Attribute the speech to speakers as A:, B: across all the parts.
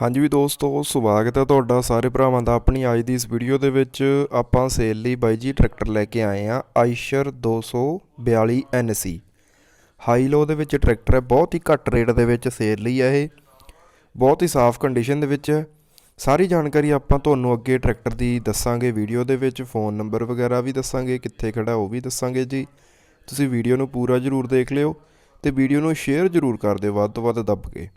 A: ਹਾਂਜੀ ਵੀ ਦੋਸਤੋ, ਸਵਾਗਤ ਹੈ ਤੁਹਾਡਾ ਸਾਰੇ ਭਰਾਵਾਂ ਦਾ ਆਪਣੀ ਅੱਜ ਦੀ ਇਸ ਵੀਡੀਓ ਦੇ ਵਿੱਚ ਆਪਾਂ ਸੇਲ ਲਈ ਬਾਈ ਜੀ ਟਰੈਕਟਰ ਲੈ ਕੇ ਆਏ ਆ ਆਈਸ਼ਰ 242 NC ਹਾਈ ਲੋ ਦੇ ਵਿੱਚ ਟਰੈਕਟਰ ਹੈ, ਬਹੁਤ ਹੀ ਘੱਟ ਰੇਟ ਦੇ ਵਿੱਚ ਸੇਲ ਲਈ ਹੈ ਇਹ। ਬਹੁਤ ਹੀ ਸਾਫ਼ ਕੰਡੀਸ਼ਨ ਦੇ ਵਿੱਚ ਹੈ। ਸਾਰੀ ਜਾਣਕਾਰੀ ਆਪਾਂ ਤੁਹਾਨੂੰ ਅੱਗੇ ਟਰੈਕਟਰ ਦੀ ਦੱਸਾਂਗੇ ਵੀਡੀਓ ਦੇ ਵਿੱਚ ਫੋਨ ਨੰਬਰ ਵਗੈਰਾ ਵੀ ਦੱਸਾਂਗੇ, ਕਿੱਥੇ ਖੜਾ ਉਹ ਵੀ ਦੱਸਾਂਗੇ ਜੀ। ਤੁਸੀਂ ਵੀਡੀਓ ਨੂੰ ਪੂਰਾ ਜ਼ਰੂਰ ਦੇਖ ਲਿਓ ਤੇ ਵੀਡੀਓ ਨੂੰ ਸ਼ੇਅਰ ਜ਼ਰੂਰ ਕਰ ਦਿਓ ਵੱਧ ਤੋਂ ਵੱਧ ਦੱਬ ਕੇ।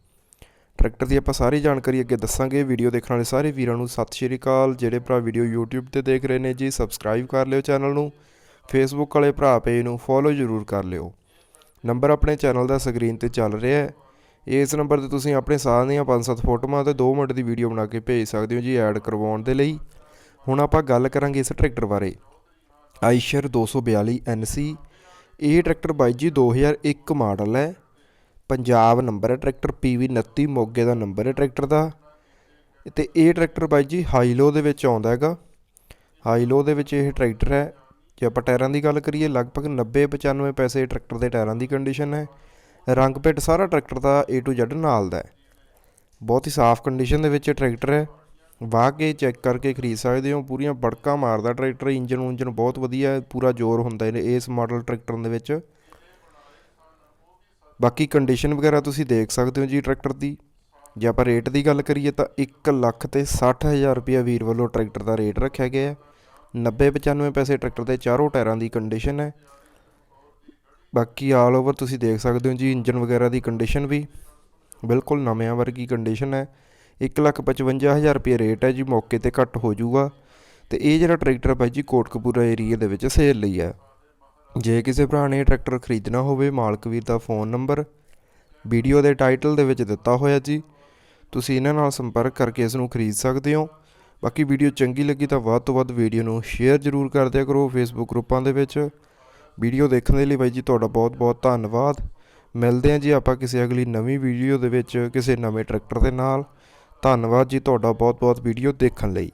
A: ਟਰੈਕਟਰ ਦੀ ਆਪਾਂ ਸਾਰੀ ਜਾਣਕਾਰੀ ਅੱਗੇ ਦੱਸਾਂਗੇ। ਵੀਡੀਓ ਦੇਖਣ ਵਾਲੇ ਸਾਰੇ ਵੀਰਾਂ ਨੂੰ ਸਤਿ ਸ਼੍ਰੀ ਅਕਾਲ। ਜਿਹੜੇ ਭਰਾ ਵੀਡੀਓ YouTube ਤੇ ਦੇਖ ਰਹੇ ਨੇ ਜੀ ਸਬਸਕ੍ਰਾਈਬ ਕਰ ਲਿਓ ਚੈਨਲ ਨੂੰ। ਫੇਸਬੁੱਕ ਵਾਲੇ ਭਰਾ ਪੇਜ ਨੂੰ ਫੋਲੋ ਜ਼ਰੂਰ ਕਰ ਲਿਓ। ਨੰਬਰ ਆਪਣੇ ਚੈਨਲ ਦਾ ਸਕਰੀਨ ਤੇ ਚੱਲ ਰਿਹਾ ਹੈ। ਇਸ ਨੰਬਰ ਤੇ ਤੁਸੀਂ ਆਪਣੇ ਸਾਹ ਦੀਆਂ 5-7 ਫੋਟੋਆਂ ਤੇ 2 ਮਿੰਟ ਦੀ ਵੀਡੀਓ ਬਣਾ ਕੇ ਭੇਜ ਸਕਦੇ ਹੋ ਜੀ ਐਡ ਕਰਵਾਉਣ ਦੇ ਲਈ। ਹੁਣ ਆਪਾਂ ਗੱਲ ਕਰਾਂਗੇ ਇਸ ਟਰੈਕਟਰ ਬਾਰੇ। ਆਈਸ਼ਰ 242 NC ਇਹ ਟਰੈਕਟਰ ਬਾਈ ਜੀ 2001 ਮਾਡਲ ਹੈ। ਪੰਜਾਬ ਨੰਬਰ ਹੈ, ਟਰੈਕਟਰ PV 29 ਮੋਗੇ ਦਾ ਨੰਬਰ ਹੈ ਟਰੈਕਟਰ ਦਾ। ਤੇ ਇਹ ਟਰੈਕਟਰ ਬਾਈ ਜੀ ਹਾਈ ਲੋ ਦੇ ਵਿੱਚ ਆਉਂਦਾ ਹੈਗਾ। ਹਾਈ ਲੋ ਦੇ ਵਿੱਚ ਇਹ ਟਰੈਕਟਰ ਹੈ। ਜੇ ਆਪਾਂ ਟਾਇਰਾਂ ਦੀ ਗੱਲ ਕਰੀਏ, ਲਗਭਗ 90 95 ਪੈਸੇ ਟਰੈਕਟਰ ਦੇ ਟਾਇਰਾਂ ਦੀ ਕੰਡੀਸ਼ਨ ਹੈ। ਰੰਗ ਪਿੱਟ ਸਾਰਾ ਟਰੈਕਟਰ ਦਾ A to Z ਨਾਲ ਦਾ ਹੈ। ਬਹੁਤ ਹੀ ਸਾਫ਼ ਕੰਡੀਸ਼ਨ ਦੇ ਵਿੱਚ ਇਹ ਟਰੈਕਟਰ ਹੈ। ਵਾਹ ਕੇ ਚੈੱਕ ਕਰਕੇ ਖਰੀਦ ਸਕਦੇ ਹੋ। ਪੂਰੀਆਂ ਬੜਕਾਂ ਮਾਰਦਾ ਟਰੈਕਟਰ ਇੰਜਨ ਉਂਜਨ ਬਹੁਤ ਵਧੀਆ ਪੂਰਾ ਜ਼ੋਰ ਹੁੰਦਾ ਇਹਨੇ ਇਸ ਮਾਡਲ ਟਰੈਕਟਰ ਦੇ ਵਿੱਚ। ਬਾਕੀ ਕੰਡੀਸ਼ਨ ਵਗੈਰਾ ਤੁਸੀਂ ਦੇਖ ਸਕਦੇ ਹੋ ਜੀ ਟਰੈਕਟਰ ਦੀ। ਜੇ ਆਪਾਂ ਰੇਟ ਦੀ ਗੱਲ ਕਰੀਏ ਤਾਂ 1 ਲੱਖ ਤੇ 60000 ਰੁਪਇਆ ਵੀਰ ਵੱਲੋਂ ਟਰੈਕਟਰ ਦਾ ਰੇਟ ਰੱਖਿਆ ਗਿਆ ਹੈ। 90 95 ਪੈਸੇ ਟਰੈਕਟਰ ਦੇ ਚਾਰੋਂ ਟਾਇਰਾਂ ਦੀ ਕੰਡੀਸ਼ਨ ਹੈ। ਬਾਕੀ ਆਲ ਓਵਰ ਤੁਸੀਂ ਦੇਖ ਸਕਦੇ ਹੋ ਜੀ ਇੰਜਨ ਵਗੈਰਾ ਦੀ ਕੰਡੀਸ਼ਨ ਵੀ। ਬਿਲਕੁਲ ਨਵਿਆਂ ਵਰਗੀ ਕੰਡੀਸ਼ਨ ਹੈ। 155000 ਰੁਪਏ ਰੇਟ ਹੈ ਜੀ, ਮੌਕੇ ਤੇ ਘੱਟ ਹੋ ਜਾਊਗਾ। ਤੇ ਇਹ ਜਿਹੜਾ ਟਰੈਕਟਰ ਬਾਈ ਜੀ ਕੋਟਕਪੂਰਾ ਏਰੀਆ ਦੇ ਵਿੱਚ ਸੇਲ ਲਈ ਹੈ। ਜੇ ਕਿਸੇ ਭਰਾ ਨੇ ਟਰੈਕਟਰ ਖਰੀਦਣਾ ਹੋਵੇ, ਮਾਲਕ ਵੀਰ ਦਾ ਫੋਨ ਨੰਬਰ, ਵੀਡੀਓ ਦੇ ਟਾਈਟਲ ਦੇ ਵਿੱਚ ਦਿੱਤਾ ਹੋਇਆ ਜੀ। ਤੁਸੀਂ ਇਹਨਾਂ ਨਾਲ ਸੰਪਰਕ ਕਰਕੇ ਇਸ ਨੂੰ ਖਰੀਦ ਸਕਦੇ ਹੋ। ਬਾਕੀ ਵੀਡੀਓ ਚੰਗੀ ਲੱਗੀ ਤਾਂ ਵੱਧ ਤੋਂ ਵੱਧ ਵੀਡੀਓ ਨੂੰ ਸ਼ੇਅਰ ਜ਼ਰੂਰ ਕਰ ਦਿਆ ਕਰੋ ਫੇਸਬੁੱਕ ਗਰੁੱਪਾਂ ਦੇ ਵਿੱਚ। ਵੀਡੀਓ ਦੇਖਣ ਦੇ ਲਈ ਬਾਈ ਜੀ ਤੁਹਾਡਾ ਬਹੁਤ ਬਹੁਤ ਧੰਨਵਾਦ। ਮਿਲਦੇ ਹਾਂ ਜੀ ਆਪਾਂ ਕਿਸੇ ਅਗਲੀ ਨਵੀਂ ਵੀਡੀਓ ਦੇ ਵਿੱਚ ਕਿਸੇ ਨਵੇਂ ਟਰੈਕਟਰ ਦੇ ਨਾਲ। ਧੰਨਵਾਦ ਜੀ ਤੁਹਾਡਾ ਬਹੁਤ ਬਹੁਤ ਵੀਡੀਓ ਦੇਖਣ ਲਈ।